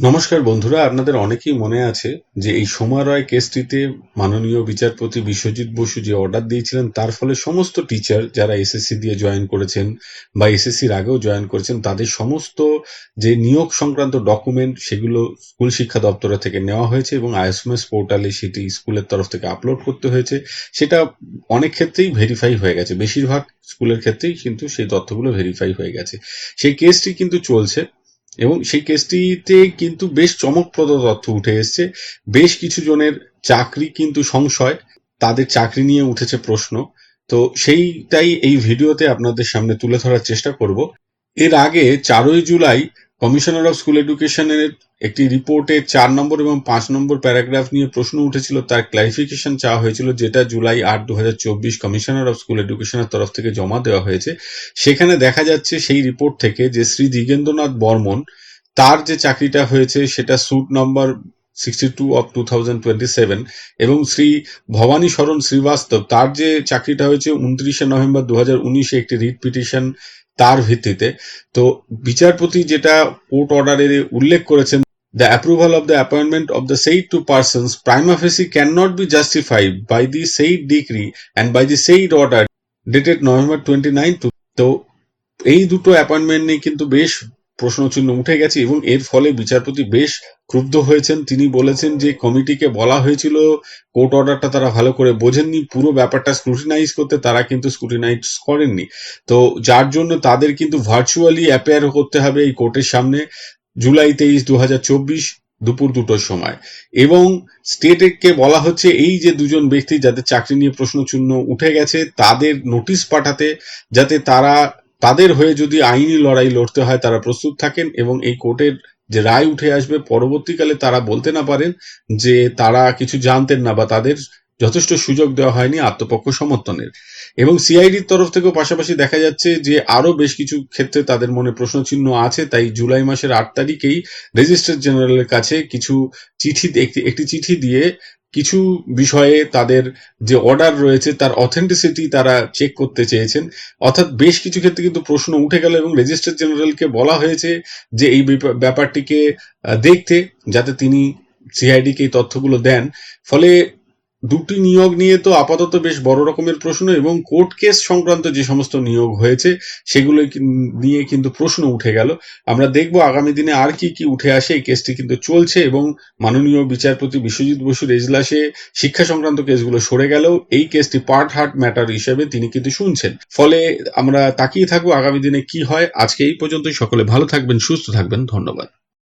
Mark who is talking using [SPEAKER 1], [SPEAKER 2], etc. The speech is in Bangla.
[SPEAKER 1] নমস্কার বন্ধুরা, আপনাদের অনেকেই মনে আছে যে এই সোমা রয় কেসটিতে মাননীয় বিচারপতি বিশ্বজিৎ বসু যে অর্ডার দিয়েছিলেন, তার ফলে সমস্ত টিচার যারা এসএসসি দিয়ে জয়েন করেছেন বা এসএসসির আগেও জয়েন করেছেন, তাদের সমস্ত যে নিয়োগ সংক্রান্ত ডকুমেন্ট সেগুলো স্কুল শিক্ষা দপ্তর থেকে নেওয়া হয়েছে এবং আইএসএমএস পোর্টালে সেটি স্কুলের তরফ থেকে আপলোড করতে হয়েছে। সেটা অনেক ক্ষেত্রেই ভেরিফাই হয়ে গেছে, বেশিরভাগ স্কুলের ক্ষেত্রেই কিন্তু সেই তথ্যগুলো ভেরিফাই হয়ে গেছে। সেই কেসটি কিন্তু চলছে। এবং সেই কেসটিতে কিন্তু বেশ চমকপ্রদ তথ্য উঠে এসছে। বেশ কিছু জনের চাকরি কিন্তু সংশয়, তাদের চাকরি নিয়ে উঠেছে প্রশ্ন। তো সেইটাই এই ভিডিওতে আপনাদের সামনে তুলে ধরার চেষ্টা করব। এর আগে চারই জুলাই কমিশনার অফ স্কুল এডুকেশনের একটি রিপোর্টে চার নম্বর এবং পাঁচ নম্বর প্যারাগ্রাফ নিয়ে প্রশ্ন উঠেছিল। তার ক্লারিফিকেশন চাওয়া হয়েছিল যেটা জুলাই আট দু কমিশনার অফ স্কুল এডুকেশনের তরফ থেকে জমা দেওয়া হয়েছে। সেখানে দেখা যাচ্ছে সেই রিপোর্ট থেকে যে শ্রী দিগেন্দ্রনাথ বর্মন তার যে চাকরিটা হয়েছে সেটা suit number sixty two of two thousand twenty seven এবং শ্রী ভবানী শরণ শ্রীবাস্তব তার যে চাকরিটা হয়েছে উনত্রিশে নভেম্বর দু হাজার উনিশে একটি রিট পিটিশন তার ভিত্তিতে। তো বিচারপতি যেটা কোর্ট অর্ডারের উল্লেখ করেছেন the approval of the appointment of the said two person prima facie can not be justified by the said degree and by the said order dated November twenty nine তো এই দুটো অ্যাপয়েন্টমেন্ট নিয়ে কিন্তু বেশ প্রশ্নচিহ্ন উঠে গেছে এবং এর ফলে বিচারপতি বেশ ক্রুদ্ধ হয়েছেন। তিনি বলেছেন যে, কমিটিকে বলা হয়েছিল, কোর্ট অর্ডারটা তারা ভালো করে বোঝেননি, পুরো ব্যাপারটা স্ক্রুটিনাইজ করতে তারা কিন্তু স্ক্রুটিনাইজ করেননি। তো যার জন্য তাদের কিন্তু ভার্চুয়ালি অ্যাপেয়ার করতে হবে এই কোর্টের সামনে, জুলাই তেইশ দু দুপুর দুটোর সময়। এবং স্টেটকে বলা হচ্ছে, এই যে দুজন ব্যক্তি যাদের চাকরি নিয়ে প্রশ্নচিহ্ন উঠে গেছে, তাদের নোটিশ পাঠাতে, যাতে তারা তাদের হয়ে যদি আইনি লড়াই লড়তে হয়, তারা প্রস্তুত থাকেন এবং এই কোর্টের যে রায় উঠে আসবে, পরবর্তীকালে তারা বলতে না পারেন যে তারা কিছু জানতেন না বা তাদের যথেষ্ট সুযোগ দেওয়া হয়নি আত্মপক্ষ সমর্থনের। এবং সিআইডির তরফ থেকেও পাশাপাশি দেখা যাচ্ছে যে আরও বেশ কিছু ক্ষেত্রে তাদের মনে প্রশ্নচিহ্ন আছে। তাই জুলাই মাসের আট তারিখেই রেজিস্ট্রার জেনারেলের কাছে কিছু চিঠি, একটি একটি চিঠি দিয়ে কিছু বিষয়ে তাদের যে অর্ডার রয়েছে, তার অথেন্টিসিটি তারা চেক করতে চেয়েছেন। অর্থাৎ বেশ কিছু ক্ষেত্রে কিন্তু প্রশ্ন উঠে গেল এবং রেজিস্ট্রার জেনারেলকে বলা হয়েছে যে এই ব্যাপা- ব্যাপারটিকে দেখতে যাতে তিনি সিআইডিকে এই তথ্যগুলো দেন। ফলে দুটি নিয়োগ নিয়ে তো আপাতত বেশ বড় রকমের প্রশ্ন এবং কোর্ট কেস সংক্রান্ত যে সমস্ত নিয়োগ হয়েছে সেগুলো নিয়ে কিন্তু প্রশ্ন উঠে গেল। আমরা দেখব আগামী দিনে আর কি কি উঠে আসে, এই কেসটি কিন্তু চলছে এবং মাননীয় বিচারপতি বিশ্বজিৎ বসুর এজলাসে শিক্ষা সংক্রান্ত কেসগুলো সরে গেলেও এই কেসটি পার্ট হার্ট ম্যাটার হিসেবে তিনি কিন্তু শুনছেন। ফলে আমরা তাকিয়ে থাকব আগামী দিনে কি হয়। আজকে এই পর্যন্তই। সকলে ভালো থাকবেন, সুস্থ থাকবেন। ধন্যবাদ।